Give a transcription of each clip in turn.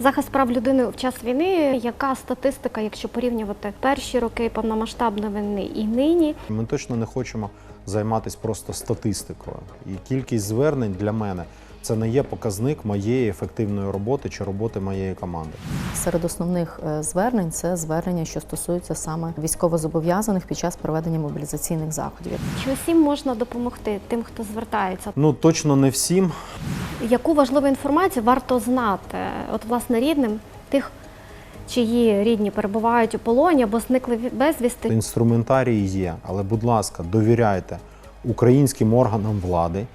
Захист прав людини в час війни. Яка статистика, якщо порівнювати перші роки повномасштабної війни і нині? Ми точно не хочемо займатися просто статистикою. І кількість звернень для мене це не є показник моєї ефективної роботи чи роботи моєї команди. Серед основних е, звернень це звернення, що стосуються саме військовозобов'язаних під час проведення мобілізаційних заходів. Чи усім можна допомогти тим, хто звертається? Ну точно не всім. Яку важливу інформацію варто знати? От власне рідним тих, чиї рідні перебувають у полоні або зникли ві- безвісти. Інструментарій є, але, будь ласка, довіряйте українським органам влади.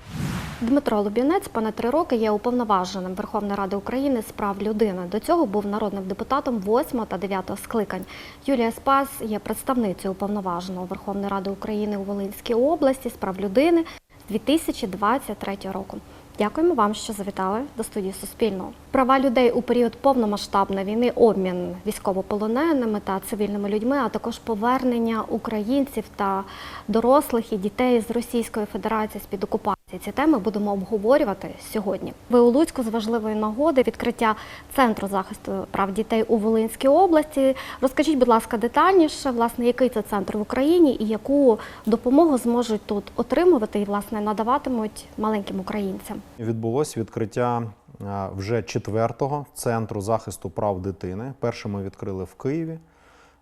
Дмитро Лубінець понад три роки є уповноваженим Верховної Ради України з прав людини. До цього був народним депутатом 8 та 9 скликань. Юлія Спас є представницею уповноваженого Верховної Ради України у Волинській області з прав людини з 2023 року. Дякуємо вам, що завітали до студії Суспільного. Права людей у період повномасштабної війни, обмін військовополоненими та цивільними людьми, а також повернення українців та дорослих і дітей з Російської Федерації з під окупації. Ці теми будемо обговорювати сьогодні. Ви у Луцьку з важливої нагоди відкриття центру захисту прав дітей у Волинській області. Розкажіть, будь ласка, детальніше, власне, який це центр в Україні і яку допомогу зможуть тут отримувати і власне надаватимуть маленьким українцям. Відбулось відкриття е, вже четвертого центру захисту прав дитини. Перший ми відкрили в Києві,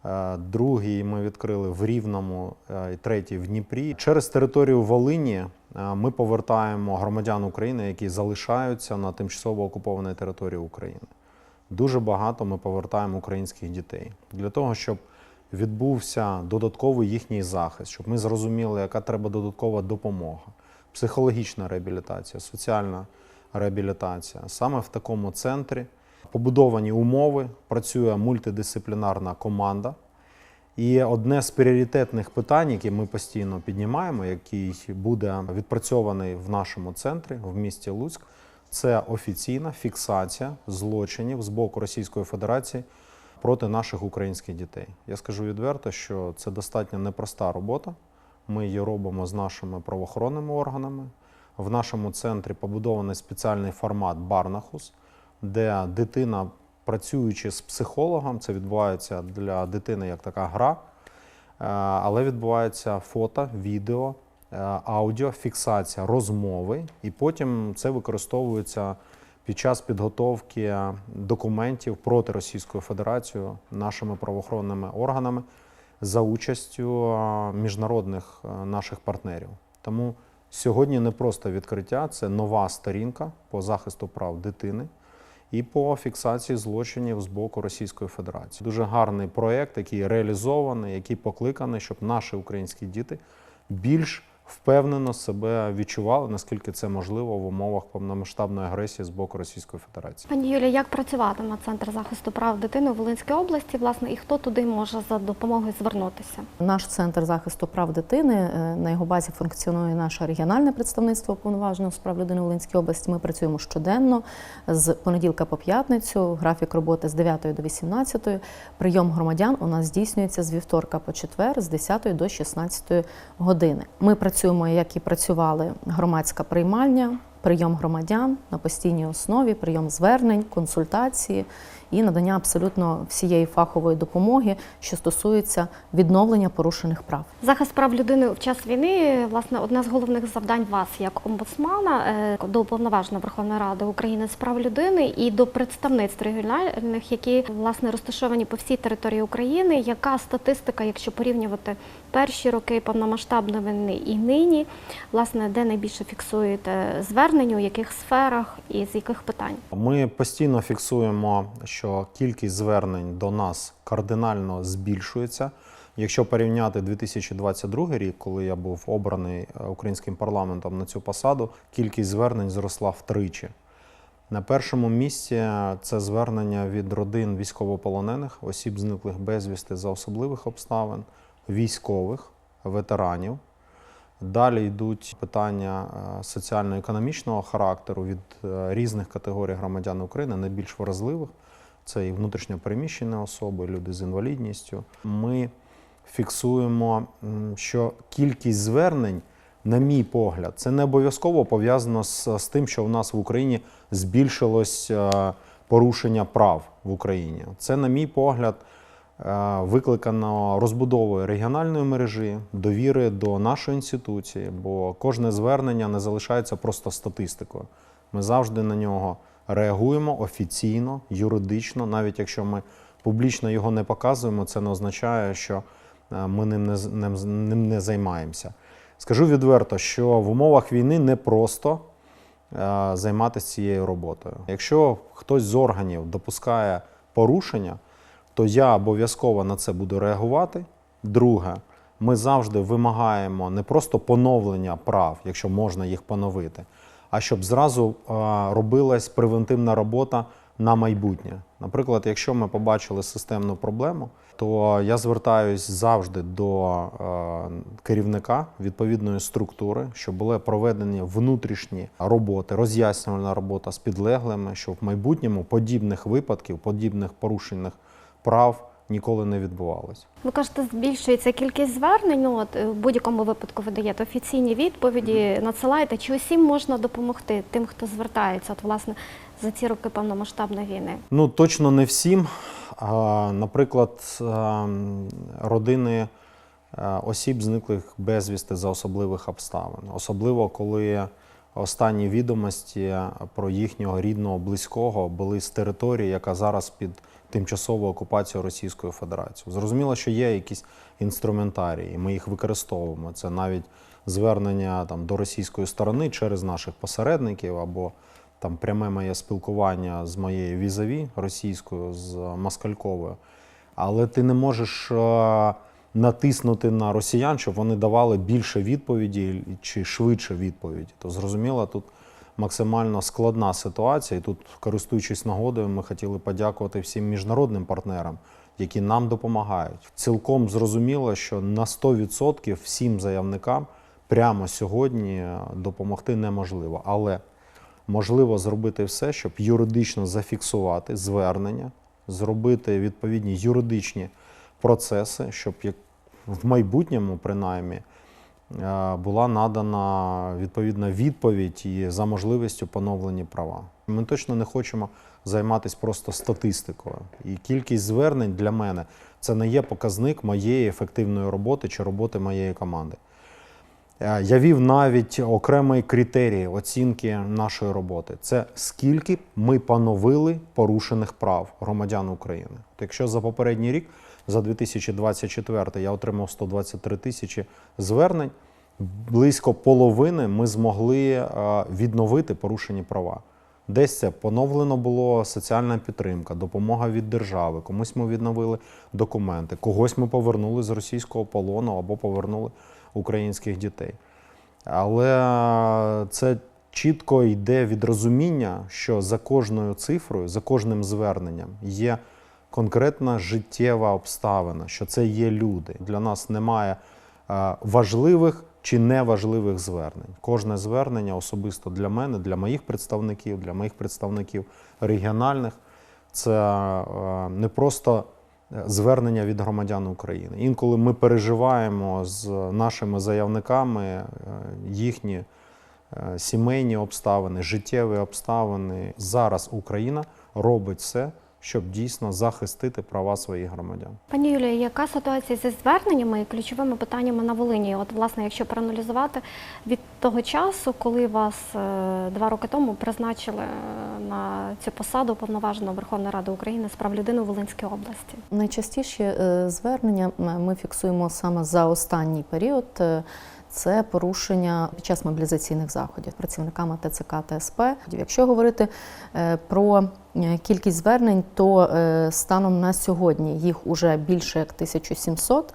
е, другий ми відкрили в Рівному, е, третій в Дніпрі. Через територію Волині ми повертаємо громадян України, які залишаються на тимчасово окупованій території України. Дуже багато ми повертаємо українських дітей для того, щоб відбувся додатковий їхній захист, щоб ми зрозуміли, яка треба додаткова допомога, психологічна реабілітація, соціальна реабілітація. Саме в такому центрі побудовані умови, працює мультидисциплінарна команда. І одне з пріоритетних питань, які ми постійно піднімаємо, який буде відпрацьований в нашому центрі в місті Луцьк, це офіційна фіксація злочинів з боку Російської Федерації проти наших українських дітей. Я скажу відверто, що це достатньо непроста робота. Ми її робимо з нашими правоохоронними органами. В нашому центрі побудований спеціальний формат Барнахус, де дитина, працюючи з психологом, це відбувається для дитини як така гра, е, але відбувається фото, відео, е, аудіо, фіксація розмови, і потім це використовується під час підготовки документів проти Російської Федерації нашими правоохоронними органами за участю е, міжнародних наших партнерів. Тому сьогодні не просто відкриття, це нова сторінка по захисту прав дитини і по фіксації злочинів з боку Російської Федерації. Дуже гарний проект, який реалізований, який покликаний, щоб наші українські діти більш впевнено себе відчували, наскільки це можливо в умовах повномасштабної агресії з боку Російської Федерації. Пані Юлія, як працюватиме центр захисту прав дитини у Волинській області, власне, і хто туди може за допомогою звернутися? Наш центр захисту прав дитини е, на його базі функціонує наше регіональне представництво уповноваженого з прав людини в Волинській області. Ми працюємо щоденно з понеділка по п'ятницю. Графік роботи з 9 до 18. Прийом громадян у нас здійснюється з вівторка по четвер, з 10 до 16 години. Ми працюємо, як і працювали, громадська приймальня, прийом громадян на постійній основі, прийом звернень, консультації і надання абсолютно всієї фахової допомоги, що стосується відновлення порушених прав. Захист прав людини в час війни, власне, одне з головних завдань вас як омбудсмана е, до уповноваженої Верховної Ради України з прав людини і до представництв регіональних, які власне розташовані по всій території України. Яка статистика, якщо порівнювати перші роки повномасштабної війни і нині, власне, де найбільше фіксуєте звернень, у яких сферах і з яких питань? Ми постійно фіксуємо, що кількість звернень до нас кардинально збільшується. Якщо порівняти 2022 рік, коли я був обраний е, українським парламентом на цю посаду, кількість звернень зросла втричі. На першому місці це звернення від родин військовополонених, осіб, зниклих безвісти за особливих обставин, військових, ветеранів. Далі йдуть питання е, соціально-економічного характеру від е, різних категорій громадян України, найбільш вразливих. Це і внутрішньо переміщені особи, люди з інвалідністю. Ми фіксуємо, що кількість звернень, на мій погляд, це не обов'язково пов'язано з, з тим, що в нас в Україні збільшилось е, порушення прав в Україні. Це, на мій погляд, е, викликано розбудовою регіональної мережі, довіри до нашої інституції, бо кожне звернення не залишається просто статистикою. Ми завжди на нього реагуємо офіційно, юридично, навіть якщо ми публічно його не показуємо, це не означає, що е, ми ним не, ним, ним не займаємося. Скажу відверто, що в умовах війни не просто е, займатися цією роботою. Якщо хтось з органів допускає порушення, то я обов'язково на це буду реагувати. Друге, ми завжди вимагаємо не просто поновлення прав, якщо можна їх поновити, а щоб зразу робилась превентивна робота на майбутнє. Наприклад, якщо ми побачили системну проблему, то я звертаюсь завжди до керівника відповідної структури, щоб були проведені внутрішні роботи, роз'яснювальна робота з підлеглими, щоб в майбутньому подібних випадків, подібних порушених прав ніколи не відбувалося. Ви кажете, збільшується кількість звернень. Ну, от, е, в будь-якому випадку ви даєте офіційні відповіді, надсилаєте. Чи усім можна допомогти тим, хто звертається? От, власне, за ці роки повномасштабної війни. Ну точно не всім. Наприклад, ем, родини е, осіб, зниклих безвісти за особливих обставин, особливо коли останні відомості про їхнього рідного близького були з території, яка зараз під тимчасовою окупацією Російської Федерації. Зрозуміло, що є якісь інструментарії, ми їх використовуємо. Це навіть звернення там до російської сторони через наших посередників або там пряме моє спілкування з моєю візаві російською, з Москальковою. Але ти не можеш е, натиснути на росіян, щоб вони давали більше відповіді чи швидше відповіді. То зрозуміло, тут максимально складна ситуація. І тут, користуючись нагодою, ми хотіли подякувати всім міжнародним партнерам, які нам допомагають. Цілком зрозуміло, що на 100% всім заявникам прямо сьогодні е, допомогти неможливо. Але можливо зробити все, щоб юридично зафіксувати звернення, зробити відповідні юридичні процеси, щоб як в майбутньому, принаймні, була надана відповідна відповідь і за можливістю поновлені права. Ми точно не хочемо займатися просто статистикою. І кількість звернень для мене це не є показник моєї ефективної роботи чи роботи моєї команди. Е, Я вів навіть окремий критерій оцінки нашої роботи. Це скільки ми поновили порушених прав громадян України. Якщо за попередній рік, за 2024, я отримав 123 тисячі звернень, близько половини ми змогли е, відновити порушені права. Десь це поновлено було соціальна підтримка, допомога від держави. Комусь ми відновили документи, когось ми повернули з російського полону або повернули українських дітей. Але е, це чітко йде від розуміння, що за кожною цифрою, за кожним зверненням є конкретна життєва обставина, що це є люди. Для нас немає е, важливих чи неважливих звернень. Кожне звернення особисто для мене, для моїх представників, для моїх представників регіональних це е, не просто е, звернення від громадян України. Інколи ми переживаємо з нашими заявниками їхні сімейні обставини, життєві обставини. Зараз Україна робить все, щоб дійсно захистити права своїх громадян. Пані Юлія, яка ситуація зі зверненнями і ключовими питаннями на Волині? От, власне, якщо проаналізувати від того часу, коли вас е, два роки тому призначили е, на цю посаду повноваженого Верховної Ради України з прав людини у Волинській області. Найчастіші е, звернення ми фіксуємо саме за останній період. Це порушення під час мобілізаційних заходів працівниками ТЦК та СП. Якщо говорити про кількість звернень, то е, станом на сьогодні їх уже більше як 1700.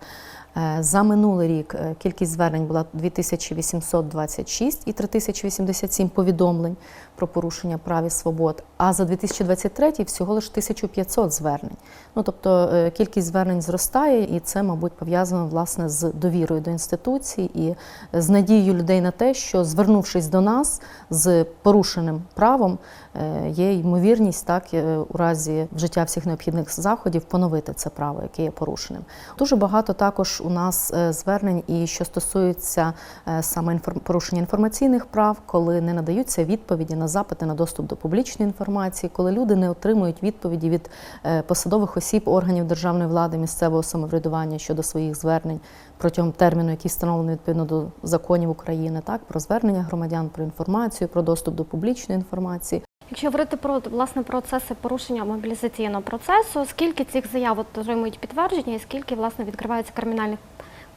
Е, За минулий рік е, кількість звернень була 2826 і 3087 повідомлень про порушення прав і свобод. А за 2023 всього лише 1500 звернень. Ну тобто е, кількість звернень зростає, і це, мабуть, пов'язано власне з довірою до інституцій і з надією людей на те, що звернувшись до нас з порушеним правом, е, є ймовірність так е, у разі вжиття всіх необхідних заходів поновити це право, яке є порушеним. Дуже багато також у нас е, звернень і що стосується е, саме порушення інформаційних прав, коли не надаються відповіді на запити на доступ до публічної інформації, коли люди не отримують відповіді від е, посадових осіб органів державної влади місцевого самоврядування щодо своїх звернень протягом терміну, який встановлений відповідно до законів України, так про звернення громадян, про інформацію, про доступ до публічної інформації. Якщо говорити про власне процеси порушення мобілізаційного процесу, скільки цих заяв отримують підтвердження, і скільки власне відкривається кримінальних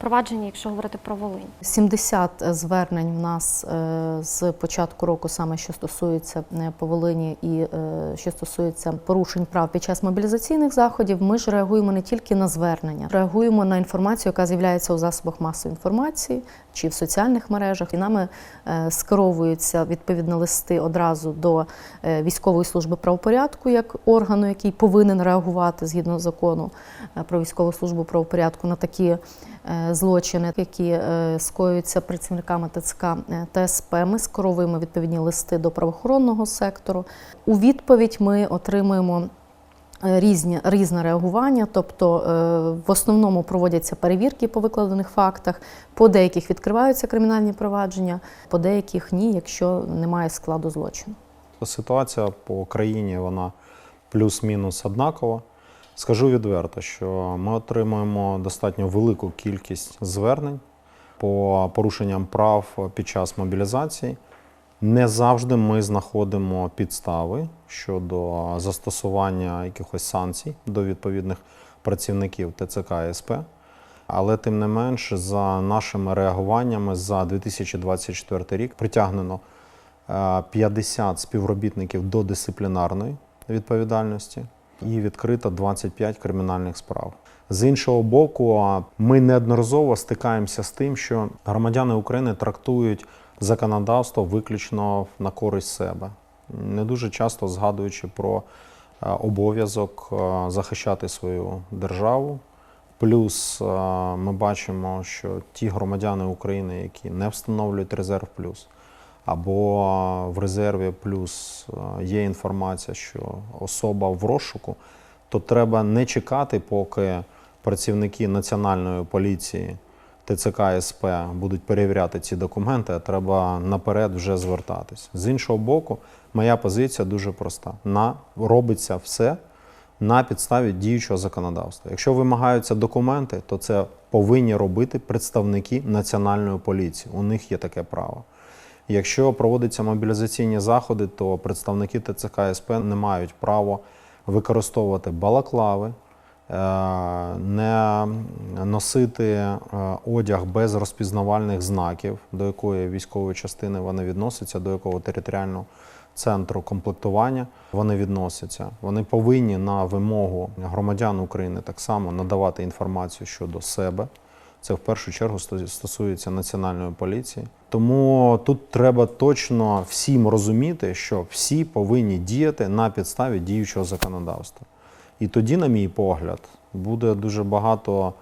проваджень, якщо говорити про Волинь? 70 звернень в нас е, з початку року, саме що стосується е, по Волині і е, що стосується порушень прав під час мобілізаційних заходів. Ми ж реагуємо не тільки на звернення, реагуємо на інформацію, яка з'являється у засобах масової інформації чи в соціальних мережах. І нами е, скеровуються відповідно листи одразу до е, військової служби правопорядку як органу, який повинен реагувати згідно закону е, про військову службу правопорядку на такі злочини, які скоюються працівниками ТЦК ТСП. Ми скеровуємо відповідні листи до правоохоронного сектору. У відповідь ми отримуємо. Е, Різні різне реагування, тобто е, в основному проводяться перевірки по викладених фактах, по деяких відкриваються кримінальні провадження, по деяких ні, якщо немає складу злочину. Ситуація по країні вона плюс-мінус однакова. Скажу відверто, що ми отримуємо достатньо велику кількість звернень по порушенням прав під час мобілізації. Не завжди ми знаходимо підстави щодо застосування якихось санкцій до відповідних працівників ТЦК СП. Але тим не менш, за нашими реагуваннями за 2024 рік притягнено е, 50 співробітників до дисциплінарної відповідальності і відкрито 25 кримінальних справ. З іншого боку, ми неодноразово стикаємося з тим, що громадяни України трактують законодавство виключно на користь себе, не дуже часто згадуючи про е, обов'язок е, захищати свою державу. Плюс е, ми бачимо, що ті громадяни України, які не встановлюють резерв плюс, або в резерві плюс є інформація, що особа в розшуку, то треба не чекати, поки працівники Національної поліції ТЦК СП будуть перевіряти ці документи, а треба наперед вже звертатись. З іншого боку, моя позиція дуже проста: на робиться все на підставі діючого законодавства. Якщо вимагаються документи, то це повинні робити представники національної поліції. У них є таке право. Якщо проводяться мобілізаційні заходи, то представники ТЦК СП не мають права використовувати балаклави, не носити е, одяг без розпізнавальних знаків, до якої військової частини вони відносяться, до якого територіального центру комплектування вони відносяться. Вони повинні на вимогу громадян України так само надавати інформацію щодо себе. Це в першу чергу стосується національної поліції. Тому тут треба точно всім розуміти, що всі повинні діяти на підставі діючого законодавства. І тоді, на мій погляд, буде дуже багато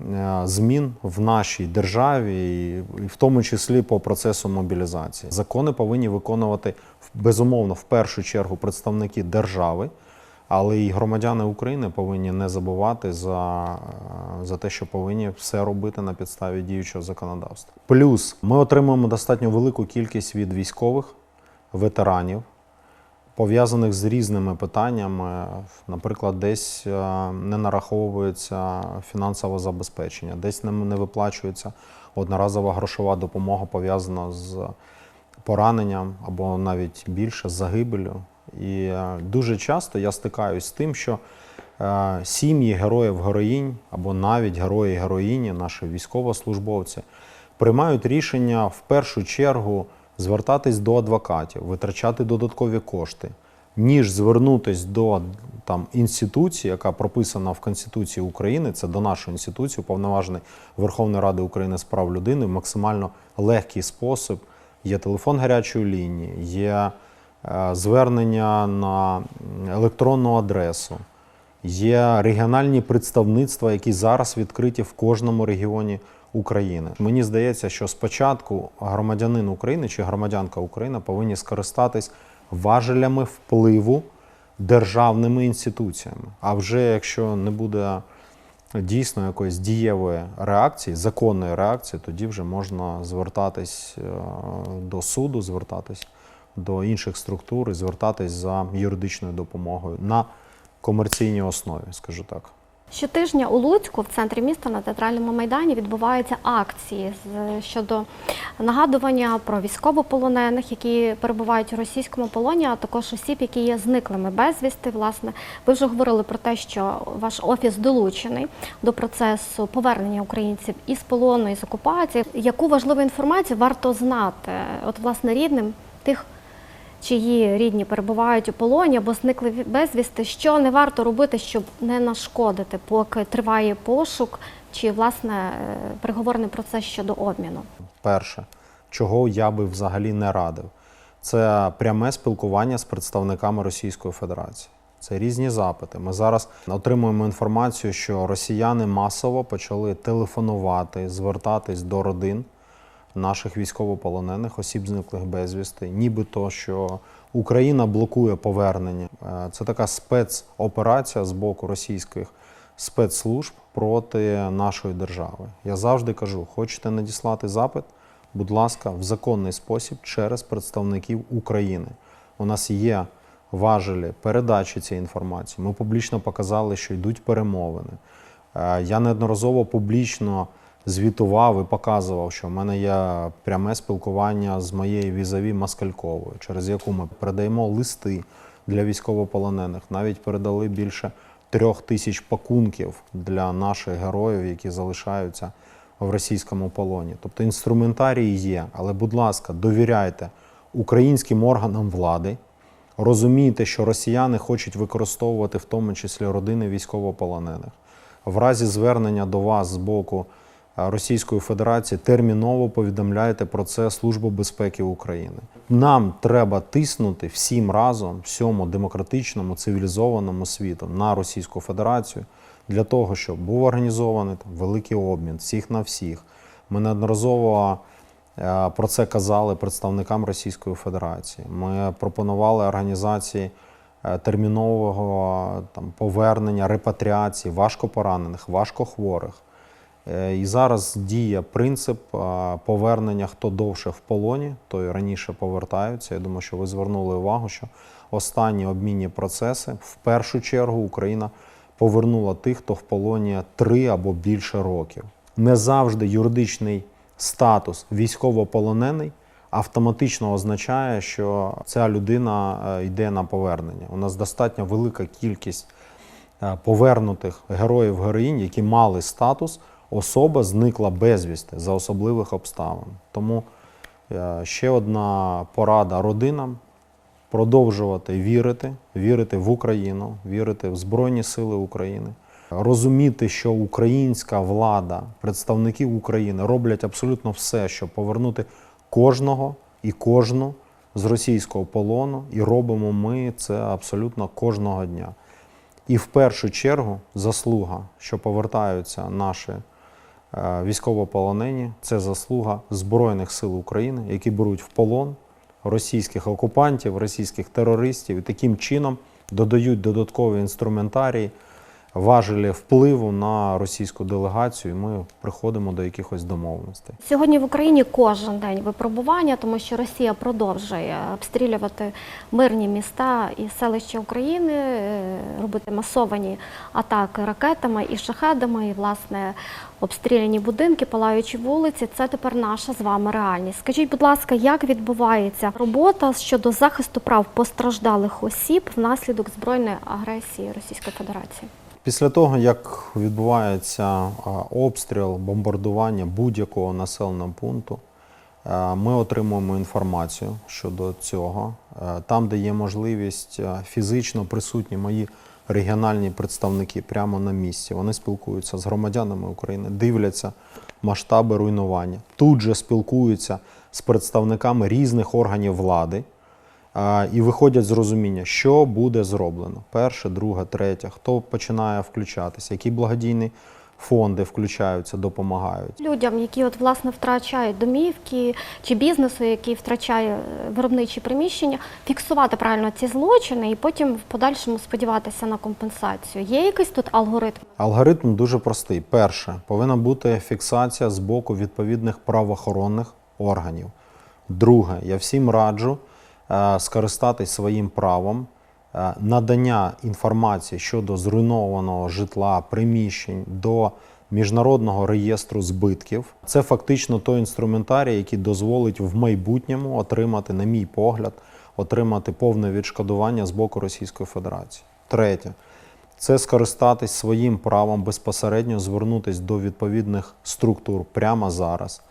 е, змін в нашій державі, і в тому числі по процесу мобілізації. Закони повинні виконувати безумовно в першу чергу представники держави, але і громадяни України повинні не забувати за, е, за те, що повинні все робити на підставі діючого законодавства. Плюс ми отримуємо достатньо велику кількість від військових ветеранів, пов'язаних з різними питаннями. Наприклад, десь е, не нараховується фінансове забезпечення, десь не, виплачується одноразова грошова допомога пов'язана з пораненням або навіть більше з загибелю. І е, дуже часто я стикаюсь з тим, що е, сім'ї героїв героїнь або навіть герої героїні, наші військовослужбовці, приймають рішення в першу чергу звертатись до адвокатів, витрачати додаткові кошти, ніж звернутись до там інституції, яка прописана в Конституції України, це до нашої інституції, уповноважений Верховної Ради України з прав людини, в максимально легкий спосіб. Є телефон гарячої лінії, є е, звернення на електронну адресу, є регіональні представництва, які зараз відкриті в кожному регіоні України. Мені здається, що спочатку громадянин України чи громадянка України повинні скористатись важелями впливу державними інституціями. А вже якщо не буде дійсно якоїсь дієвої реакції, законної реакції, тоді вже можна звертатись е, до суду, звертатись до інших структур і звертатись за юридичною допомогою на комерційній основі, скажу так. Щотижня у Луцьку, в центрі міста на театральному майдані, відбуваються акції щодо нагадування про військовополонених, які перебувають у російському полоні, а також осіб, які є зниклими безвісти. Власне, ви вже говорили про те, що ваш офіс долучений до процесу повернення українців із полону, із окупації. Яку важливу інформацію варто знати, от власне рідним тих чиї рідні перебувають у полоні або зникли безвісти, що не варто робити, щоб не нашкодити, поки триває пошук чи власне е, переговорний процес щодо обміну. Перше, чого я би взагалі не радив, це пряме спілкування з представниками Російської Федерації. Це різні запити. Ми зараз отримуємо інформацію, що росіяни масово почали телефонувати, звертатись до родин наших військовополонених, осіб зниклих безвісти, нібито що Україна блокує повернення. Е, Це така спецоперація з боку російських спецслужб проти нашої держави. Я завжди кажу: хочете надіслати запит, будь ласка, в законний спосіб через представників України. У нас є важелі передачі цієї інформації. Ми публічно показали, що йдуть перемовини. Е, Я неодноразово публічно звітував і показував, що в мене є пряме спілкування з моєю візаві Маскальковою, через яку ми передаємо листи для військовополонених. Навіть передали більше трьох тисяч пакунків для наших героїв, які залишаються в російському полоні. Тобто інструментарій є, але, будь ласка, довіряйте українським органам влади. Розумійте, що росіяни хочуть використовувати в тому числі родини військовополонених. В разі звернення до вас з боку Російської Федерації терміново повідомляйте про це Службу безпеки України. Нам треба тиснути всім разом, всьому демократичному цивілізованому світу на Російську Федерацію для того, щоб був організований там, великий обмін всіх на всіх. Ми неодноразово Е, Про це казали представникам Російської Федерації. Ми пропонували організації е, термінового там, повернення, репатріації важкопоранених, важкохворих. Е, І зараз діє принцип е, повернення хто довше в полоні, той раніше повертаються. Я думаю, що ви звернули увагу, що останні обмінні процеси в першу чергу Україна повернула тих, хто в полоні три або більше років. Не завжди юридичний статус військовополонений автоматично означає, що ця людина е, йде на повернення. У нас достатньо велика кількість е, повернутих героїв героїнь, які мали статус, особа зникла безвісти за особливих обставин. Тому е, ще одна порада родинам продовжувати вірити, вірити в Україну, вірити в Збройні Сили України, розуміти, що українська влада, представники України роблять абсолютно все, щоб повернути кожного і кожну з російського полону, і робимо ми це абсолютно кожного дня. І в першу чергу заслуга, що повертаються наші військовополонені, це заслуга Збройних сил України, які беруть в полон російських окупантів, російських терористів і таким чином додають додаткові інструментарії, важелі впливу на російську делегацію. І ми приходимо до якихось домовленостей. Сьогодні в Україні кожен день випробування, тому що Росія продовжує обстрілювати мирні міста і селища України, е, робити масовані атаки ракетами і шахедами, і власне обстріляні будинки, палаючі вулиці. Це тепер наша з вами реальність. Скажіть, будь ласка, як відбувається робота щодо захисту прав постраждалих осіб внаслідок збройної агресії Російської Федерації? Після того, як відбувається обстріл, бомбардування будь-якого населеного пункту, е, ми отримуємо інформацію щодо цього. Е, Там, де є можливість е, фізично присутні мої регіональні представники прямо на місці. Вони спілкуються з громадянами України, дивляться масштаби руйнування. Тут же спілкуються з представниками різних органів влади. А, і виходять з розуміння, що буде зроблено. Перше, друге, третє, хто починає включатися, який благодійний фонди включаються, допомагають. Людям, які от власне втрачають домівки чи бізнесу, який втрачає е, виробничі приміщення, фіксувати правильно ці злочини і потім в подальшому сподіватися на компенсацію. Є якийсь тут алгоритм? Алгоритм дуже простий. Перше, повинна бути фіксація з боку відповідних правоохоронних органів. Друге, я всім раджу скористатись своїм правом е, надання інформації щодо зруйнованого житла, приміщень до міжнародного реєстру збитків. Це фактично той інструментарій, який дозволить в майбутньому отримати, на мій погляд, отримати повне відшкодування з боку Російської Федерації. Третє це скористатись своїм правом безпосередньо звернутися до відповідних структур прямо зараз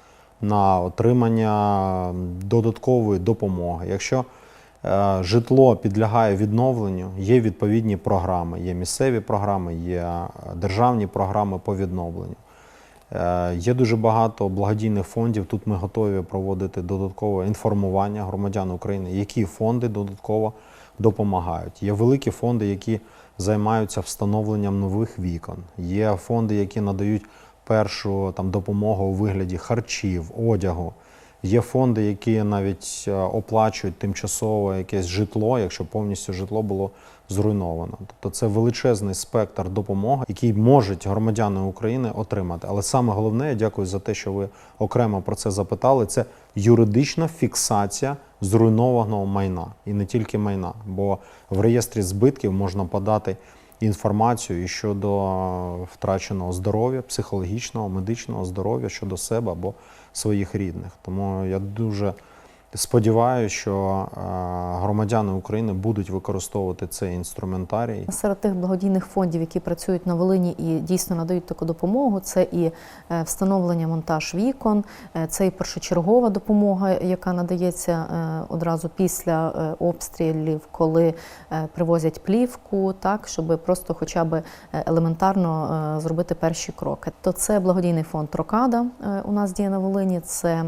на отримання додаткової допомоги. Якщо е, житло підлягає відновленню, є відповідні програми, є місцеві програми, є е, державні програми по відновленню. Е, Є дуже багато благодійних фондів. Тут ми готові проводити додаткове інформування громадян України, які фонди додатково допомагають. Є великі фонди, які займаються встановленням нових вікон. Є фонди, які надають першу там допомогу у вигляді харчів, одягу. Є фонди, які навіть е, оплачують тимчасово якесь житло, якщо повністю житло було зруйновано. Тобто це величезний спектр допомоги, який можуть громадяни України отримати. Але саме головне, я дякую за те, що ви окремо про це запитали. Це юридична фіксація зруйнованого майна і не тільки майна, бо в реєстрі збитків можна подати інформацію і щодо втраченого здоров'я, психологічного, медичного здоров'я щодо себе або своїх рідних. Тому я дуже сподіваюся, що е, громадяни України будуть використовувати цей інструментарій. Серед тих благодійних фондів, які працюють на Волині і дійсно надають таку допомогу, це і е, встановлення монтаж вікон, е, це і першочергова допомога, яка надається одразу після обстрілів, коли привозять плівку, так щоб просто хоча б елементарно зробити перші кроки. То це благодійний фонд Рокада у нас діє на Волині, це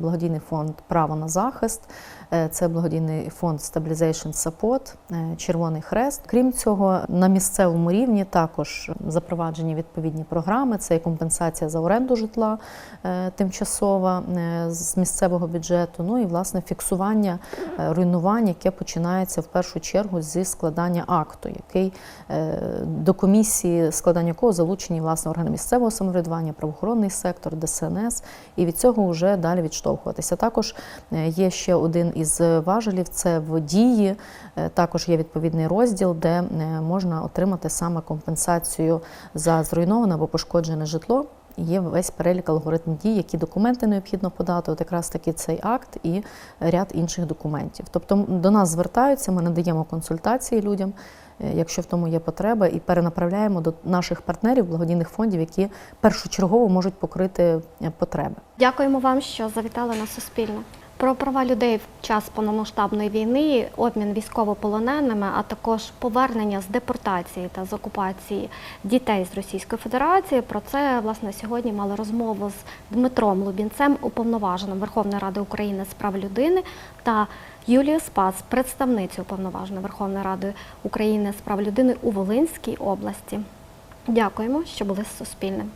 благодійний фонд Право на захист. Е, Це благодійний фонд Stabilization Support, е, Червоний Хрест. Крім цього, на місцевому рівні також запроваджені відповідні програми. Це і компенсація за оренду житла е, тимчасова е, з місцевого бюджету. Ну і власне фіксування е, руйнувань, яке починається в першу чергу зі складання акту, який е, до комісії складання якого залучені власне органи місцевого самоврядування, правоохоронний сектор, ДСНС, і від цього вже далі відштовхуватися. Також е, є ще один із важелів це в дії. Е, Також є відповідний розділ, де е, можна отримати саме компенсацію за зруйноване або пошкоджене житло. Є весь перелік алгоритм дій, які документи необхідно подати, от якраз таки цей акт і ряд інших документів. Тобто до нас звертаються, ми надаємо консультації людям, е, якщо в тому є потреба, і перенаправляємо до наших партнерів благодійних фондів, які першочергово можуть покрити потреби. Дякуємо вам, що завітали на Суспільне. Про права людей в час повномасштабної війни, обмін військовополоненими, а також повернення з депортації та з окупації дітей з Російської Федерації. Про це власне сьогодні мали розмову з Дмитром Лубінцем, уповноваженим Верховної Ради України з прав людини, та Юлією Спас, представницею уповноваженої Верховної Ради України з прав людини у Волинській області. Дякуємо, що були з Суспільним.